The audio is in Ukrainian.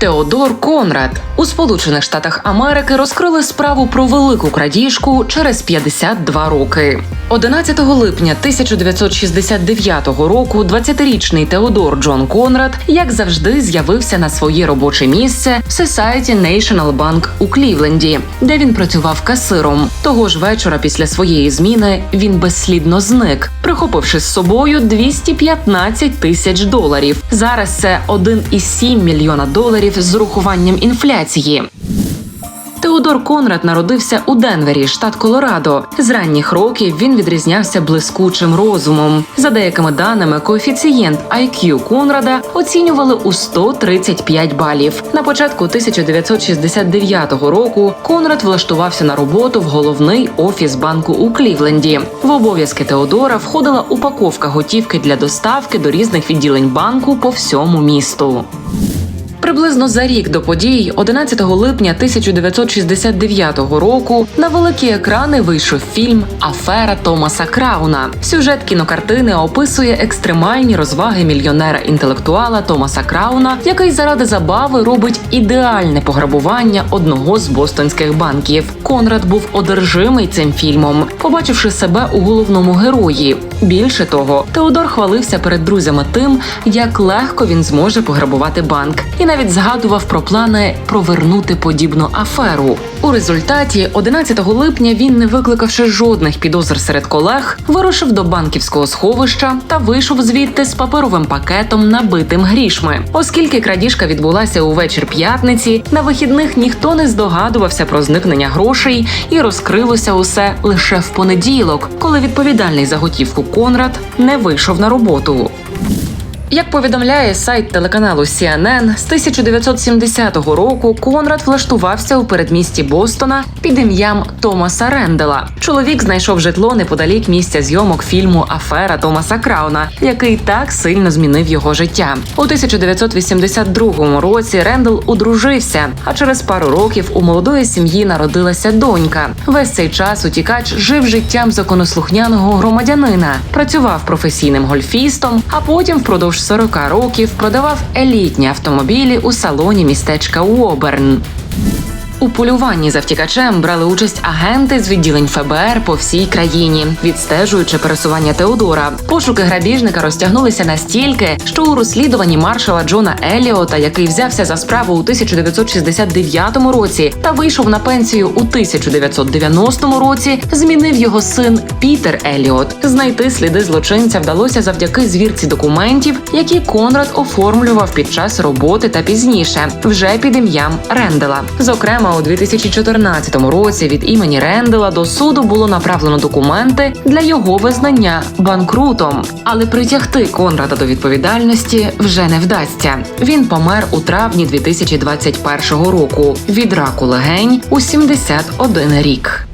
Теодор Конрад у Сполучених Штатах Америки розкрили справу про велику крадіжку через 52 роки. 11 липня 1969 року 20-річний Теодор Джон Конрад, як завжди, з'явився на своє робоче місце в Society National Bank у Клівленді, де він працював касиром. Того ж вечора після своєї зміни він безслідно зник, прихопивши з собою 215 тисяч доларів. Зараз це 1,7 мільйона доларів з урахуванням інфляції. Теодор Конрад народився у Денвері, штат Колорадо. З ранніх років він відрізнявся блискучим розумом. За деякими даними, коефіцієнт IQ Конрада оцінювали у 135 балів. На початку 1969 року Конрад влаштувався на роботу в головний офіс банку у Клівленді. В обов'язки Теодора входила упаковка готівки для доставки до різних відділень банку по всьому місту. Приблизно за рік до подій, 11 липня 1969 року, на великі екрани вийшов фільм Афера Томаса Крауна. Сюжет кінокартини описує екстремальні розваги мільйонера-інтелектуала Томаса Крауна, який заради забави робить ідеальне пограбування одного з бостонських банків. Конрад був одержимий цим фільмом, побачивши себе у головному герої. Більше того, Теодор хвалився перед друзями тим, як легко він зможе пограбувати банк, і навіть згадував про плани провернути подібну аферу. У результаті, 11 липня, він, не викликавши жодних підозр серед колег, вирушив до банківського сховища та вийшов звідти з паперовим пакетом, набитим грішми. Оскільки крадіжка відбулася у вечір п'ятниці, на вихідних ніхто не здогадувався про зникнення грошей, і розкрилося усе лише в понеділок, коли відповідальний за готівку Конрад не вийшов на роботу. Як повідомляє сайт телеканалу CNN, з 1970 року Конрад влаштувався у передмісті Бостона під ім'ям Томаса Рендела. Чоловік знайшов житло неподалік місця зйомок фільму Афера Томаса Крауна, який так сильно змінив його життя. У 1982 році Рендел одружився, а через пару років у молодої сім'ї народилася донька. Весь цей час утікач жив життям законослухняного громадянина, працював професійним гольфістом, а потім впродовж 40 років продавав елітні автомобілі у салоні містечка Уоберн. У полюванні за втікачем брали участь агенти з відділень ФБР по всій країні, відстежуючи пересування Теодора. Пошуки грабіжника розтягнулися настільки, що у розслідуванні маршала Джона Еліота, який взявся за справу у 1969 році та вийшов на пенсію у 1990 році, змінив його син Пітер Еліот. Знайти сліди злочинця вдалося завдяки звірці документів, які Конрад оформлював під час роботи та пізніше, вже під ім'ям Рендела. Зокрема, у 2014 році від імені Рендела до суду було направлено документи для його визнання банкрутом. Але притягти Конрада до відповідальності вже не вдасться. Він помер у травні 2021 року від раку легень у 71 рік.